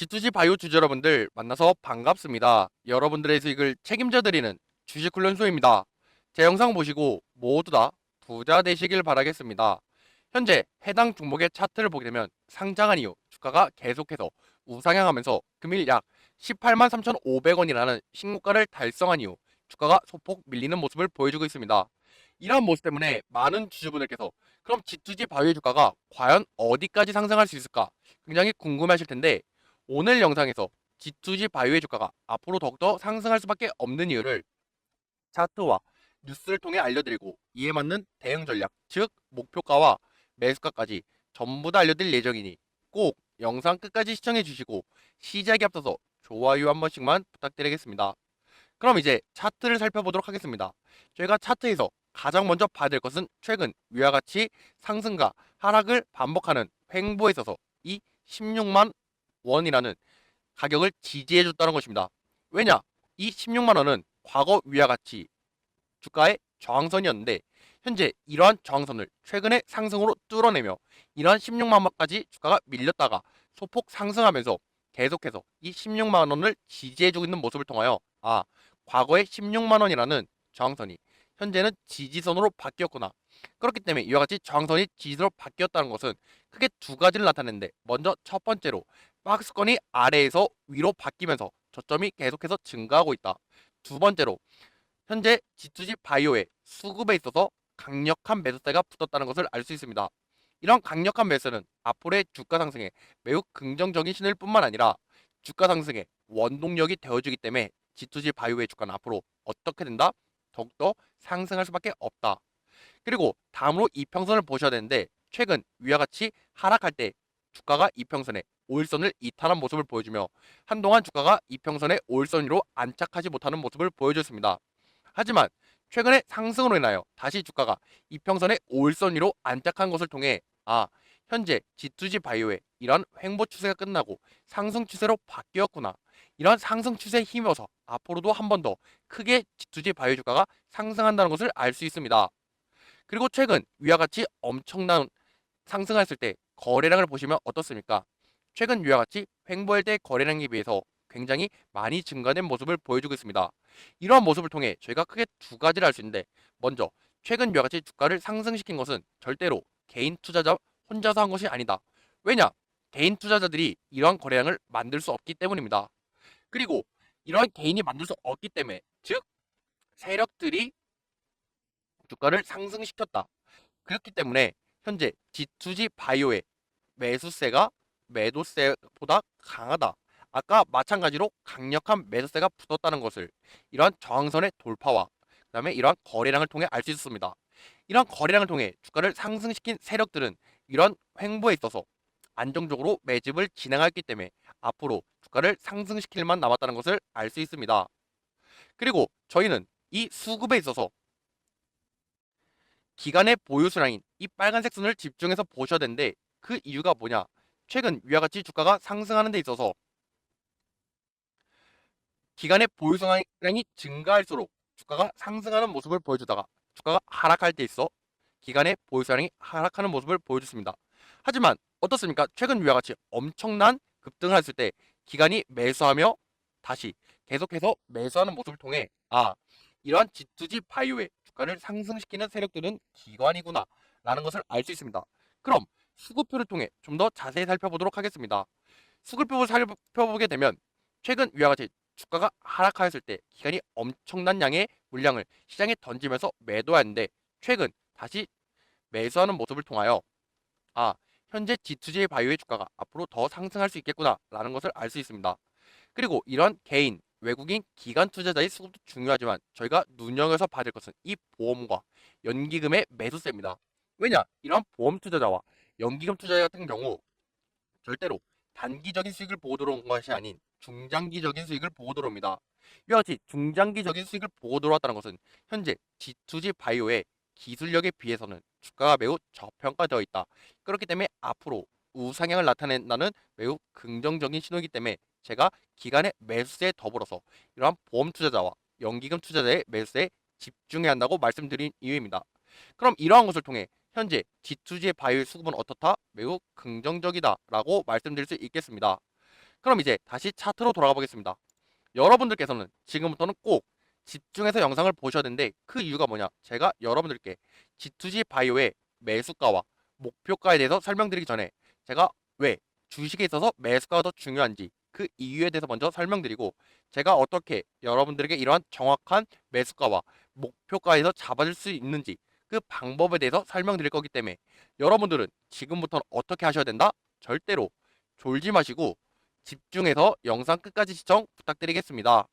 G2G 바이오 주주 여러분들 만나서 반갑습니다. 여러분들의 수익을 책임져 드리는 주식 훈련소입니다. 제 영상 보시고 모두 다 부자 되시길 바라겠습니다. 현재 해당 종목의 차트를 보게 되면 상장한 이후 주가가 계속해서 우상향하면서 금일 약 18만 3,500원이라는 신고가를 달성한 이후 주가가 소폭 밀리는 모습을 보여주고 있습니다. 이러한 모습 때문에 많은 주주분들께서 그럼 G2G 바이오의 주가가 과연 어디까지 상승할 수 있을까 굉장히 궁금하실 텐데 오늘 영상에서 G2G 바이오의 주가가 앞으로 더욱더 상승할 수밖에 없는 이유를 차트와 뉴스를 통해 알려드리고 이에 맞는 대응 전략, 즉 목표가와 매수가까지 전부 다 알려드릴 예정이니 꼭 영상 끝까지 시청해 주시고 시작에 앞서서 좋아요 한 번씩만 부탁드리겠습니다. 그럼 이제 차트를 살펴보도록 하겠습니다. 저희가 차트에서 가장 먼저 봐야 될 것은 최근 위와 같이 상승과 하락을 반복하는 횡보에 있어서 이 16만 원이라는 가격을 지지해 줬다는 것입니다. 왜냐? 이 16만 원은 과거 위와 같이 주가의 저항선이었는데 현재 이러한 저항선을 최근에 상승으로 뚫어내며 이러한 16만 원까지 주가가 밀렸다가 소폭 상승하면서 계속해서 이 16만 원을 지지해주고 있는 모습을 통하여 아 과거의 16만 원이라는 저항선이 현재는 지지선으로 바뀌었구나. 그렇기 때문에 이와 같이 저항선이 지지로 바뀌었다는 것은 크게 두 가지를 나타내는데 먼저 첫 번째로 박스권이 아래에서 위로 바뀌면서 저점이 계속해서 증가하고 있다. 두 번째로 현재 G2G 바이오의 수급에 있어서 강력한 매수세가 붙었다는 것을 알 수 있습니다. 이런 강력한 매수는 앞으로의 주가 상승에 매우 긍정적인 신호일 뿐만 아니라 주가 상승의 원동력이 되어주기 때문에 G2G 바이오의 주가는 앞으로 어떻게 된다? 더욱더 상승할 수밖에 없다. 그리고 다음으로 이평선을 보셔야 되는데 최근 위와 같이 하락할 때 주가가 이평선에 5일선을 이탈한 모습을 보여주며 한동안 주가가 이평선의 5일선 위로 안착하지 못하는 모습을 보여줬습니다. 하지만 최근에 상승으로 인하여 다시 주가가 이평선의 5일선 위로 안착한 것을 통해 아 현재 G2G 바이오의 이런 횡보 추세가 끝나고 상승 추세로 바뀌었구나. 이런 상승 추세에 힘입어서 앞으로도 한 번 더 크게 G2G 바이오 주가가 상승한다는 것을 알 수 있습니다. 그리고 최근 위와 같이 엄청난 상승했을 때 거래량을 보시면 어떻습니까? 최근 위와 같이 횡보할 때 거래량에 비해서 굉장히 많이 증가된 모습을 보여주고 있습니다. 이러한 모습을 통해 저희가 크게 두 가지를 알 수 있는데 먼저 최근 위와 같이 주가를 상승시킨 것은 절대로 개인 투자자 혼자서 한 것이 아니다. 왜냐? 개인 투자자들이 이러한 거래량을 만들 수 없기 때문입니다. 그리고 이러한 개인이 만들 수 없기 때문에 즉 세력들이 주가를 상승시켰다. 그렇기 때문에 현재 G2G 바이오의 매수세가 매도세보다 강하다. 아까 마찬가지로 강력한 매수세가 붙었다는 것을 이러한 저항선의 돌파와 그 다음에 이러한 거래량을 통해 알 수 있습니다. 이러한 거래량을 통해 주가를 상승시킨 세력들은 이러한 횡보에 있어서 안정적으로 매집을 진행했기 때문에 앞으로 주가를 상승시킬 만 남았다는 것을 알 수 있습니다. 그리고 저희는 이 수급에 있어서 기간의 보유 수량인 이 빨간색 선을 집중해서 보셔야 되는데 그 이유가 뭐냐? 최근 위와 같이 주가가 상승하는 데 있어서 기간의 보유 수량이 증가할수록 주가가 상승하는 모습을 보여주다가 주가가 하락할 때 있어 기간의 보유 수량이 하락하는 모습을 보여줬습니다. 하지만 어떻습니까? 최근 위와 같이 엄청난 급등을 했을 때 기간이 매수하며 다시 계속해서 매수하는 모습을 통해 아 이러한 G2G 바이오의 주가를 상승시키는 세력들은 기관이구나 라는 것을 알 수 있습니다. 그럼 수급표를 통해 좀 더 자세히 살펴보도록 하겠습니다. 수급표를 살펴보게 되면 최근 위와 같이 주가가 하락하였을 때 기관이 엄청난 양의 물량을 시장에 던지면서 매도하는데 최근 다시 매수하는 모습을 통하여 아 현재 G2G 바이오의 주가가 앞으로 더 상승할 수 있겠구나 라는 것을 알 수 있습니다. 그리고 이런 개인, 외국인, 기관 투자자의 수급도 중요하지만 저희가 눈여겨서 될 것은 이 보험과 연기금의 매수세입니다. 왜냐? 이런 보험 투자자와 연기금 투자자 같은 경우 절대로 단기적인 수익을 보고 들어온 것이 아닌 중장기적인 수익을 들어옵니다. 이와 같이 중장기적인 수익을 보고 들어왔다는 것은 현재 G2G 바이오의 기술력에 비해서는 주가가 매우 저평가되어 있다. 그렇기 때문에 앞으로 우상향을 나타낸다는 매우 긍정적인 신호이기 때문에 제가 기간의 매수세에 더불어서 이러한 보험 투자자와 연기금 투자자의 매수세에 집중해야 한다고 말씀드린 이유입니다. 그럼 이러한 것을 통해 현재 G2G의 바이오의 수급은 어떻다? 매우 긍정적이다 라고 말씀드릴 수 있겠습니다. 그럼 이제 다시 차트로 돌아가 보겠습니다. 여러분들께서는 지금부터는 꼭 집중해서 영상을 보셔야 되는데 그 이유가 뭐냐? 제가 여러분들께 G2G 바이오의 매수가와 목표가에 대해서 설명드리기 전에 제가 왜 주식에 있어서 매수가가 더 중요한지 그 이유에 대해서 먼저 설명드리고 제가 어떻게 여러분들에게 이러한 정확한 매수가와 목표가에서 잡아줄 수 있는지 그 방법에 대해서 설명드릴 거기 때문에 여러분들은 지금부터는 어떻게 하셔야 된다? 절대로 졸지 마시고 집중해서 영상 끝까지 시청 부탁드리겠습니다.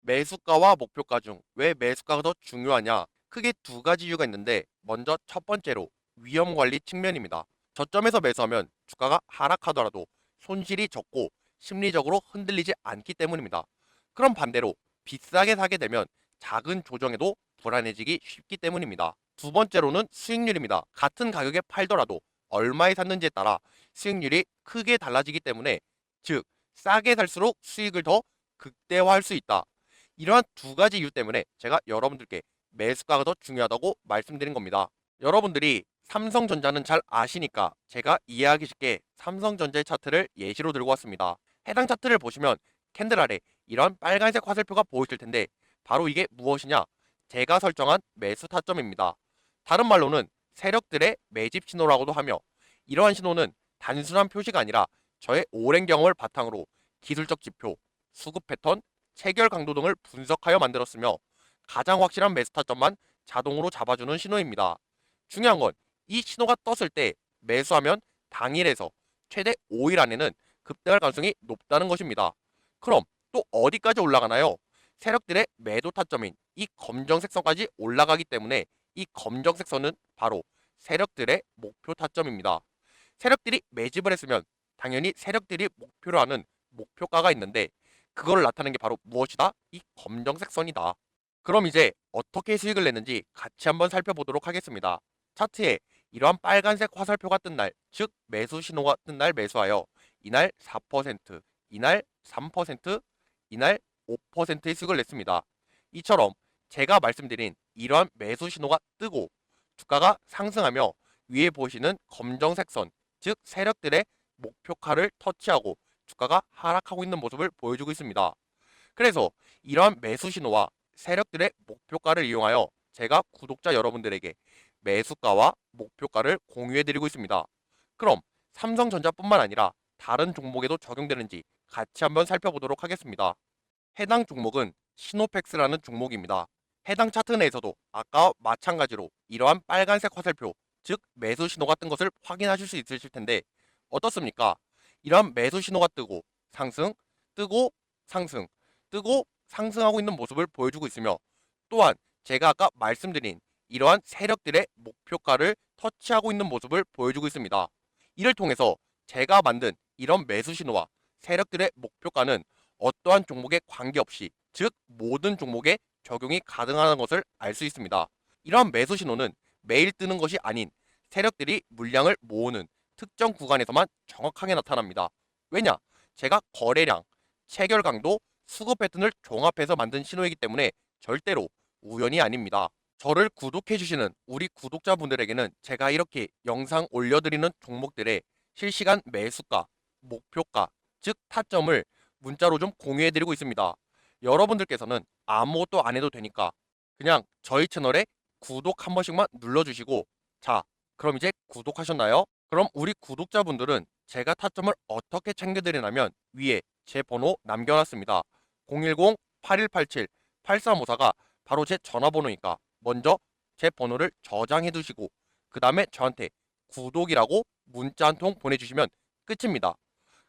매수가와 목표가 중 왜 매수가가 더 중요하냐? 크게 두 가지 이유가 있는데 먼저 첫 번째로 위험 관리 측면입니다. 저점에서 매수하면 주가가 하락하더라도 손실이 적고 심리적으로 흔들리지 않기 때문입니다. 그럼 반대로 비싸게 사게 되면 작은 조정에도 불안해지기 쉽기 때문입니다. 두 번째로는 수익률입니다. 같은 가격에 팔더라도 얼마에 샀는지에 따라 수익률이 크게 달라지기 때문에 즉 싸게 살수록 수익을 더 극대화할 수 있다. 이러한 두 가지 이유 때문에 제가 여러분들께 매수가가 더 중요하다고 말씀드린 겁니다. 여러분들이 삼성전자는 잘 아시니까 제가 이해하기 쉽게 삼성전자의 차트를 예시로 들고 왔습니다. 해당 차트를 보시면 캔들 아래 이런 빨간색 화살표가 보이실 텐데 바로 이게 무엇이냐? 제가 설정한 매수 타점입니다. 다른 말로는 세력들의 매집 신호라고도 하며 이러한 신호는 단순한 표시가 아니라 저의 오랜 경험을 바탕으로 기술적 지표, 수급 패턴, 체결 강도 등을 분석하여 만들었으며 가장 확실한 매수 타점만 자동으로 잡아주는 신호입니다. 중요한 건 이 신호가 떴을 때 매수하면 당일에서 최대 5일 안에는 급등할 가능성이 높다는 것입니다. 그럼 또 어디까지 올라가나요? 세력들의 매도 타점인 이 검정색 선까지 올라가기 때문에 이 검정색 선은 바로 세력들의 목표 타점입니다. 세력들이 매집을 했으면 당연히 세력들이 목표로 하는 목표가가 있는데 그걸 나타내는 게 바로 무엇이다? 이 검정색 선이다. 그럼 이제 어떻게 수익을 냈는지 같이 한번 살펴보도록 하겠습니다. 차트에 이러한 빨간색 화살표가 뜬 날, 즉 매수 신호가 뜬 날 매수하여 이날 4%, 이날 3%, 이날 5%의 수익을 냈습니다. 이처럼 제가 말씀드린 이러한 매수 신호가 뜨고 주가가 상승하며 위에 보시는 검정색 선, 즉 세력들의 목표가를 터치하고 주가가 하락하고 있는 모습을 보여주고 있습니다. 그래서 이러한 매수 신호와 세력들의 목표가를 이용하여 제가 구독자 여러분들에게 매수가와 목표가를 공유해 드리고 있습니다. 그럼 삼성전자뿐만 아니라 다른 종목에도 적용되는지 같이 한번 살펴보도록 하겠습니다. 해당 종목은 시노펙스라는 종목입니다. 해당 차트 내에서도 아까와 마찬가지로 이러한 빨간색 화살표, 즉 매수 신호가 뜬 것을 확인하실 수 있으실 텐데 어떻습니까? 이러한 매수 신호가 뜨고 상승, 뜨고 상승, 뜨고 상승하고 있는 모습을 보여주고 있으며 또한 제가 아까 말씀드린 이러한 세력들의 목표가를 터치하고 있는 모습을 보여주고 있습니다. 이를 통해서 제가 만든 이런 매수 신호와 세력들의 목표가는 어떠한 종목에 관계없이 즉 모든 종목에 적용이 가능하다는 것을 알 수 있습니다. 이러한 매수 신호는 매일 뜨는 것이 아닌 세력들이 물량을 모으는 특정 구간에서만 정확하게 나타납니다. 왜냐? 제가 거래량, 체결 강도, 수급 패턴을 종합해서 만든 신호이기 때문에 절대로 우연이 아닙니다. 저를 구독해 주시는 우리 구독자분들에게는 제가 이렇게 영상 올려드리는 종목들의 실시간 매수가, 목표가, 즉 타점을 문자로 좀 공유해 드리고 있습니다. 여러분들께서는 아무것도 안 해도 되니까 그냥 저희 채널에 구독 한 번씩만 눌러주시고 자 그럼 이제 구독하셨나요? 그럼 우리 구독자분들은 제가 타점을 어떻게 챙겨드리냐면 위에 제 번호 남겨놨습니다. 010-8187-8354가 바로 제 전화번호니까 먼저 제 번호를 저장해 두시고 그 다음에 저한테 구독이라고 문자 한 통 보내주시면 끝입니다.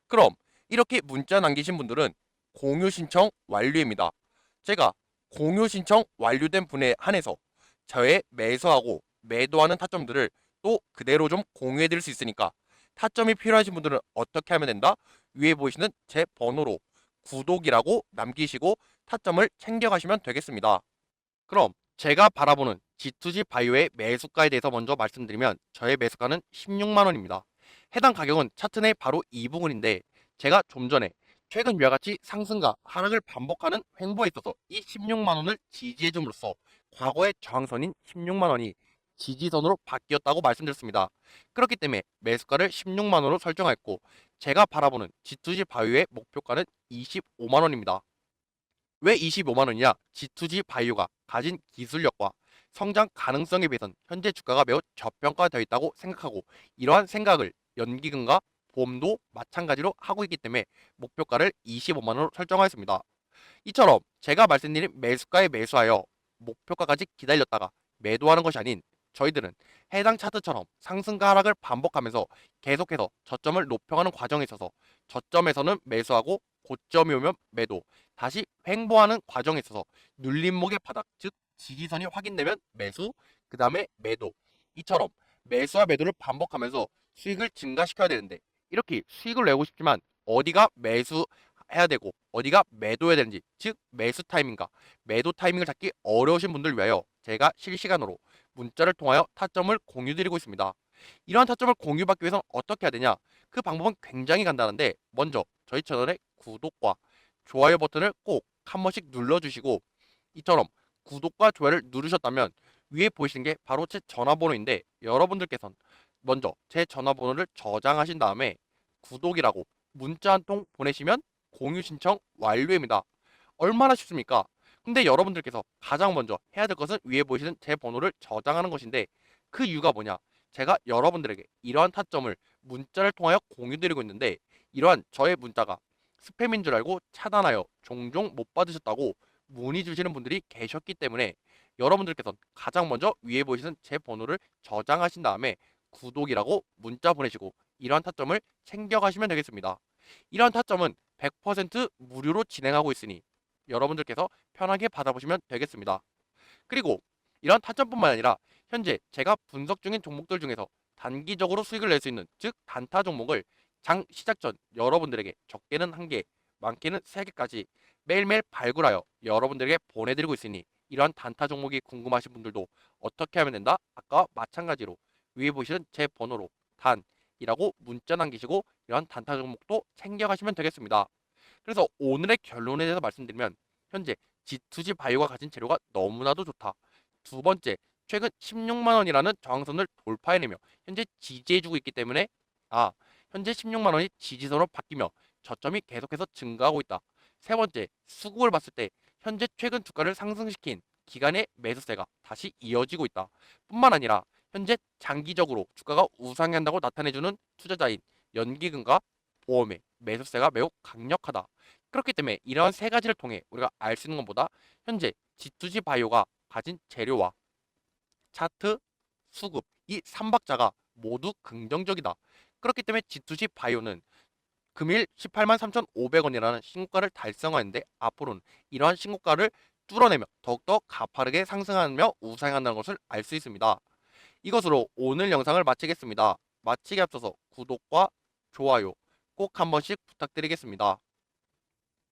그럼 이렇게 문자 남기신 분들은 공유 신청 완료입니다. 제가 공유 신청 완료된 분에 한해서 저의 매수하고 매도하는 타점들을 또 그대로 좀 공유해 드릴 수 있으니까 타점이 필요하신 분들은 어떻게 하면 된다? 위에 보이시는 제 번호로 구독이라고 남기시고 타점을 챙겨가시면 되겠습니다. 그럼 제가 바라보는 G2G 바이오의 매수가에 대해서 먼저 말씀드리면 저의 매수가는 16만 원입니다. 해당 가격은 차트 내 바로 이 부분인데 제가 좀 전에 최근 위와 같이 상승과 하락을 반복하는 횡보에 있어서 이 16만 원을 지지해 줌으로써 과거의 저항선인 16만 원이 지지선으로 바뀌었다고 말씀드렸습니다. 그렇기 때문에 매수가를 16만 원으로 설정했고 제가 바라보는 G2G 바이오의 목표가는 25만 원입니다. 왜 25만 원이냐? G2G 바이오가 가진 기술력과 성장 가능성에 비해선 현재 주가가 매우 저평가되어 있다고 생각하고 이러한 생각을 연기금과 보험도 마찬가지로 하고 있기 때문에 목표가를 25만 원으로 설정하였습니다. 이처럼 제가 말씀드린 매수가에 매수하여 목표가까지 기다렸다가 매도하는 것이 아닌 저희들은 해당 차트처럼 상승과 하락을 반복하면서 계속해서 저점을 높여가는 과정에 있어서 저점에서는 매수하고 고점이 오면 매도 다시 횡보하는 과정에 있어서 눌림목의 바닥 즉 지지선이 확인되면 매수 그 다음에 매도 이처럼 매수와 매도를 반복하면서 수익을 증가시켜야 되는데 이렇게 수익을 내고 싶지만 어디가 매수 해야 되고 어디가 매도해야 되는지 즉 매수 타이밍과 매도 타이밍을 잡기 어려우신 분들 위하여 제가 실시간으로 문자를 통하여 타점을 공유드리고 있습니다. 이러한 타점을 공유받기 위해서는 어떻게 해야 되냐? 그 방법은 굉장히 간단한데 먼저 저희 채널의 구독과 좋아요 버튼을 꼭 한 번씩 눌러주시고 이처럼 구독과 좋아요를 누르셨다면 위에 보이시는 게 바로 제 전화번호인데 여러분들께서는 먼저 제 전화번호를 저장하신 다음에 구독이라고 문자 한 통 보내시면 공유 신청 완료입니다. 얼마나 쉽습니까? 근데 여러분들께서 가장 먼저 해야 될 것은 위에 보이시는 제 번호를 저장하는 것인데 그 이유가 뭐냐? 제가 여러분들에게 이러한 타점을 문자를 통하여 공유드리고 있는데 이러한 저의 문자가 스팸인 줄 알고 차단하여 종종 못 받으셨다고 문의 주시는 분들이 계셨기 때문에 여러분들께서는 가장 먼저 위에 보이시는 제 번호를 저장하신 다음에 구독이라고 문자 보내시고 이러한 타점을 챙겨가시면 되겠습니다. 이러한 타점은 100% 무료로 진행하고 있으니 여러분들께서 편하게 받아보시면 되겠습니다. 그리고 이러한 타점뿐만 아니라 현재 제가 분석 중인 종목들 중에서 단기적으로 수익을 낼 수 있는 즉 단타 종목을 장 시작 전 여러분들에게 적게는 한 개, 많게는 세 개까지 매일매일 발굴하여 여러분들에게 보내드리고 있으니 이러한 단타 종목이 궁금하신 분들도 어떻게 하면 된다? 아까와 마찬가지로 위에 보시는 제 번호로 단 이라고 문자 남기시고 이러한 단타 종목도 챙겨가시면 되겠습니다. 그래서 오늘의 결론에 대해서 말씀드리면 현재 G2G 바이오가 가진 재료가 너무나도 좋다. 두 번째, 최근 16만 원이라는 저항선을 돌파해내며 현재 지지해주고 있기 때문에 아 현재 16만 원이 지지선으로 바뀌며 저점이 계속해서 증가하고 있다. 세 번째, 수급을 봤을 때 현재 최근 주가를 상승시킨 기간의 매수세가 다시 이어지고 있다. 뿐만 아니라 현재 장기적으로 주가가 우상향한다고 나타내주는 투자자인 연기금과 보험의 매수세가 매우 강력하다. 그렇기 때문에 이러한 세 가지를 통해 우리가 알 수 있는 것보다 현재 G2G 바이오가 가진 재료와 차트, 수급 이 3박자가 모두 긍정적이다. 그렇기 때문에 G2G 바이오는 금일 18만 3,500원이라는 신고가를 달성하는데 앞으로는 이러한 신고가를 뚫어내며 더욱더 가파르게 상승하며 우상향한다는 것을 알 수 있습니다. 이것으로 오늘 영상을 마치겠습니다. 마치기 앞서서 구독과 좋아요 꼭 한 번씩 부탁드리겠습니다.